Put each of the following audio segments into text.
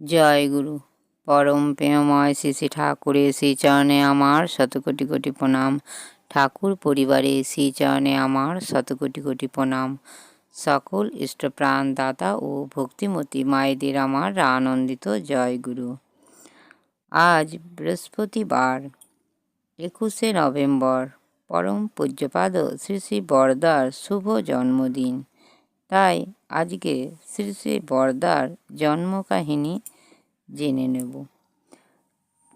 জয় গুরু। পরম প্রেমময় শ্রী শ্রী ঠাকুরের শ্রীচরণে আমার শত কোটি প্রণাম। ঠাকুর পরিবারে শ্রীচরণে আমার শত কোটি কোটি প্রণাম। সকল ইষ্টপ্রাণ দাতা ও ভক্তিমতী মায়েদের আমার আনন্দিত জয় গুরু। আজ বৃহস্পতিবার, একুশে নভেম্বর, পরম পূজ্যপাদ শ্রী শ্রী বরদার শুভ জন্মদিন। তাই আজকে শ্রী শ্রী বরদার জন্মকাহিনী জেনে নেব।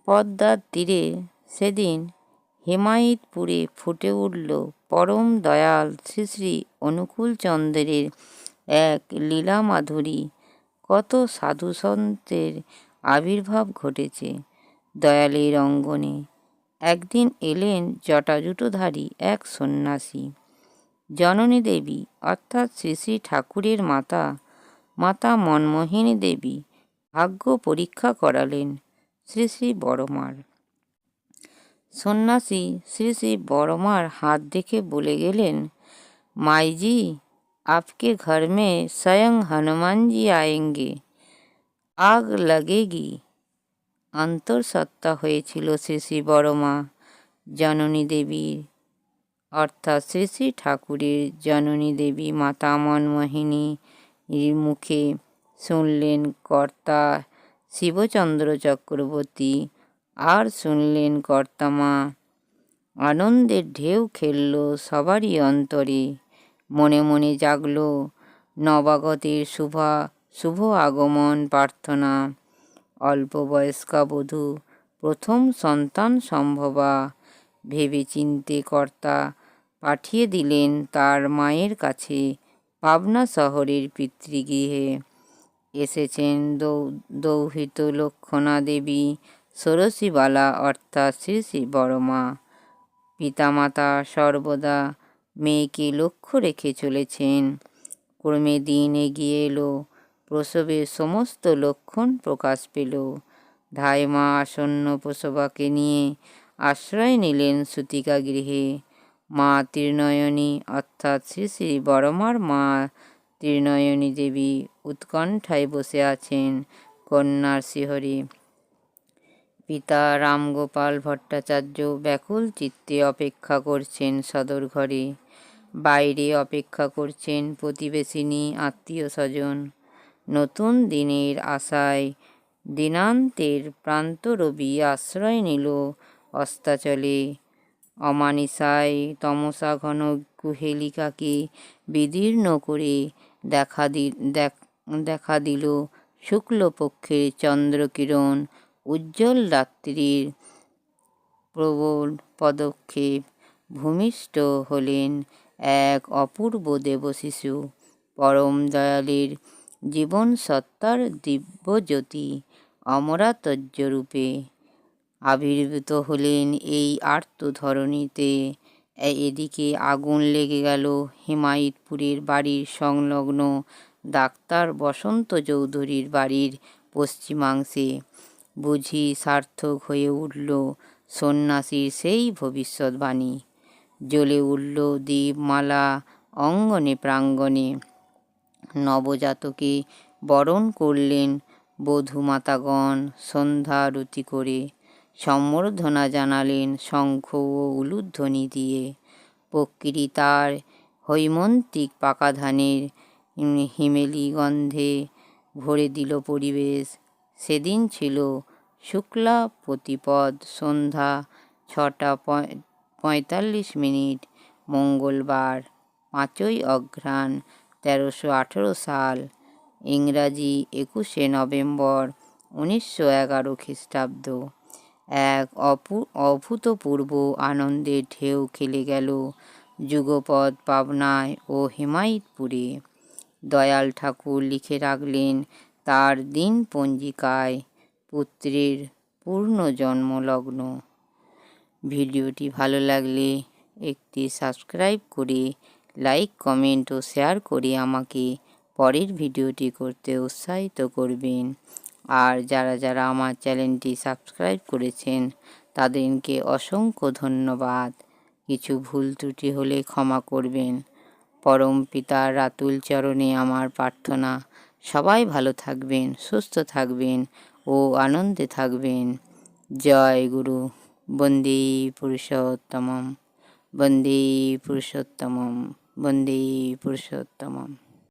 পদ্মার তীরে সেদিন হেমায়িতপুরে ফুটে উঠল পরম দয়াল শ্রী শ্রী অনুকূলচন্দ্রের এক লীলা মাধুরী কত সাধুসন্তের আবির্ভাব ঘটেছে দয়ালের অঙ্গনে। একদিন এলেন জটাজুটোধারী এক সন্ন্যাসী। জননী দেবী, অর্থাৎ শ্রী শ্রী ঠাকুরের মাতা মাতা মনমোহিনী দেবী, ভাগ্য পরীক্ষা করালেন শ্রী শ্রী বড়মার। সন্ন্যাসী শ্রী শ্রী বড়মার হাত দেখে বলে গেলেন, মাইজি, আপকে ঘর মে স্বয়ং হনুমানজি আয়েঙ্গে। আগ লাগেগি। অন্তর্সত্ত্বা হয়েছিল শ্রী শ্রী বড়মা, জননী দেবীর অর্থাৎ শ্রী শ্রী ঠাকুরের জননী দেবী মাতা মনমোহিনী মুখে শুনলেন কর্তা শিবচন্দ্র চক্রবর্তী। আর শুনলেন কর্তামা আনন্দের ঢেউ খেলল সবারই অন্তরে। মনে মনে জাগল নবাগতের শুভা, শুভ আগমন প্রার্থনা। অল্প বয়স্কা বধূ প্রথম সন্তান সম্ভবা ভেবে চিনতে কর্তা পাঠিয়ে দিলেন তার মায়ের কাছে পাবনা শহরের পিতৃগৃহে। এসেছেন দৌ, দৌহিত লক্ষণা দেবী ষোড়শীবালা অর্থাৎ শ্রী শ্রী বড়মা। পিতামাতা সর্বদা মেয়েকে লক্ষ্য রেখে চলেছেন। ক্রমে দিন এগিয়ে এলো প্রসবের সমস্ত লক্ষণ প্রকাশ পেল। ধাইমা আসন্ন প্রসবাকে নিয়ে আশ্রয় নিলেন সুতিকা গৃহে। মা ত্রিনয়নী, অর্থাৎ শ্রী শ্রী বড়মার মা ত্রিনয়নী দেবী উৎকণ্ঠায় বসে আছেন কন্যার শিহরে। পিতা রামগোপাল ভট্টাচার্য ব্যাকুল চিত্তে অপেক্ষা করছেন সদর ঘরে। বাইরে অপেক্ষা করছেন প্রতিবেশিনী, আত্মীয় স্বজন। নতুন দিনের আশায় দিনান্তের প্রান্ত রবি আশ্রয় নিল অস্তাচলে। অমানিসায় তমসা ঘন কুহেলিকাকে বিদীর্ণ করে দেখা দি, দেখা দিল শুক্লপক্ষের চন্দ্রকিরণ। উজ্জ্বল রাত্রির প্রবল পদক্ষেপ ভূমিষ্ঠ হলেন এক অপূর্ব দেবশিশু। পরম দয়ালের জীবন সত্তার দিব্যজ্যোতি অমরাতজ্জরূপে আবির্ভূত হলেন এই আর্ত ধরণীতে। এদিকে আগুন লেগে গেল হিমায়িতপুরের বাড়ির সংলগ্ন ডাক্তার বসন্ত চৌধুরীর বাড়ির পশ্চিমাংশে। বুঝি সার্থক হয়ে উঠল সন্ন্যাসীর সেই ভবিষ্যৎবাণী। জ্বলে উঠল দ্বীপমালা অঙ্গনে প্রাঙ্গণে। নবজাতকে বরণ করলেন বধূমাতাগণ সন্ধ্যারতি করে। সম্বর্ধনা জানালেন শঙ্খ ও উলুধ্বনি দিয়ে। প্রকৃতি তার হৈমন্তিক পাকা ধানের হিমেলি গন্ধে ভরে দিল পরিবেশ। সেদিন ছিল শুক্লা প্রতিপদ সন্ধ্যা ছটা পঁয়তাল্লিশ মিনিট, মঙ্গলবার, পাঁচই অঘ্রাণ, তেরোশো আঠেরো সাল, ইংরাজি একুশে নভেম্বর, উনিশশো এগারো খ্রিস্টাব্দ। এক অপু, অভূতপূর্ব আনন্দের ঢেউ খেলে গেল যুগপদ পাবনায় ও হিমায়িতপুরে। দয়াল ঠাকুর লিখে রাখলেন তার দিন পঞ্জিকায় পুত্রের পূর্ণ জন্মলগ্ন। ভিডিওটি ভালো লাগলে একটি সাবস্ক্রাইব করে লাইক, কমেন্ট ও শেয়ার করে আমাকে পরের ভিডিওটি করতে উৎসাহিত করবেন। আর যারা যারা আমার চ্যানেলটি সাবস্ক্রাইব করেছেন, তাদেরকে অসংখ্য ধন্যবাদ। কিছু ভুল ত্রুটি হলে ক্ষমা করবেন। পরম পিতার রাতুল চরণে আমার প্রার্থনা। সবাই ভালো থাকবেন, সুস্থ থাকবেন ও আনন্দে থাকবেন। জয় গুরু। বন্দে পুরুষোত্তমম। বন্দে পুরুষোত্তমম। বন্দে পুরুষোত্তমম।